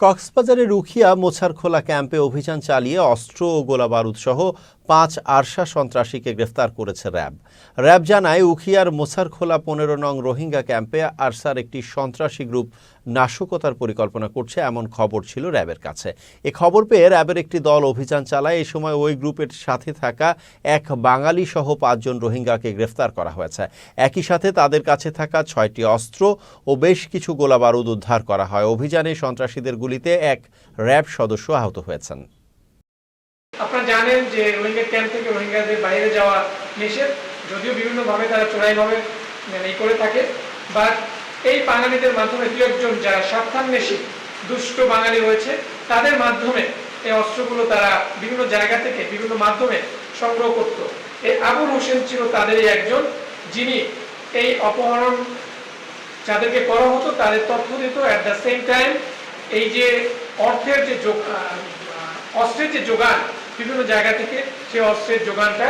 কক্সবাজারের রুখিয়া মোছারখোলা ক্যাম্পে অভিযান চালিয়ে অস্ত্র ও গোলাবারুদ সহ পাঁচ আরশা সন্ত্রাসীকে গ্রেফতার করেছে র্যাব। র্যাব জানায়, উখিয়ার মোছারখোলা পনেরো নং রোহিঙ্গা ক্যাম্পে আরসার একটি সন্ত্রাসী গ্রুপ নাশকতার পরিকল্পনা করছে, এমন খবর ছিল র্যাবের কাছে। এ খবর পেয়ে র্যাবের একটি দল অভিযান চালায়। এ সময় ওই গ্রুপের সাথে থাকা এক বাঙালি সহ পাঁচজন রোহিঙ্গাকে গ্রেফতার করা হয়েছে। একই সাথে তাদের কাছে থাকা ছয়টি অস্ত্র ও বেশ কিছু গোলাবারুদ উদ্ধার করা হয়। অভিযানে সন্ত্রাসীদের গুলিতে এক র্যাব সদস্য আহত হয়েছেন। আপনারা জানেন যে রোহিঙ্গা ক্যাম্প থেকে রোহিঙ্গাদের বাইরে যাওয়া নিষেধ, যদিও বিভিন্নভাবে তারা চোরাইভাবে মানে ই করে থাকে। বাট এই বাঙালিদের মাধ্যমে দু একজন যারা স্বার্থান্বেষী, দুষ্ট বাঙালি রয়েছে, তাদের মাধ্যমে এই অস্ত্রগুলো তারা বিভিন্ন জায়গা থেকে, বিভিন্ন মাধ্যমে সংগ্রহ করত। এই আবুল হোসেন ছিল তাদেরই একজন, যিনি এই অপহরণ যাদেরকে করা হতো, তাদের তথ্য দিত। অ্যাট দ্য সেম টাইম এই যে অর্থের যে অস্ত্রের যে যোগান বিভিন্ন জায়গা থেকে সে অস্ত্রের যোগানটা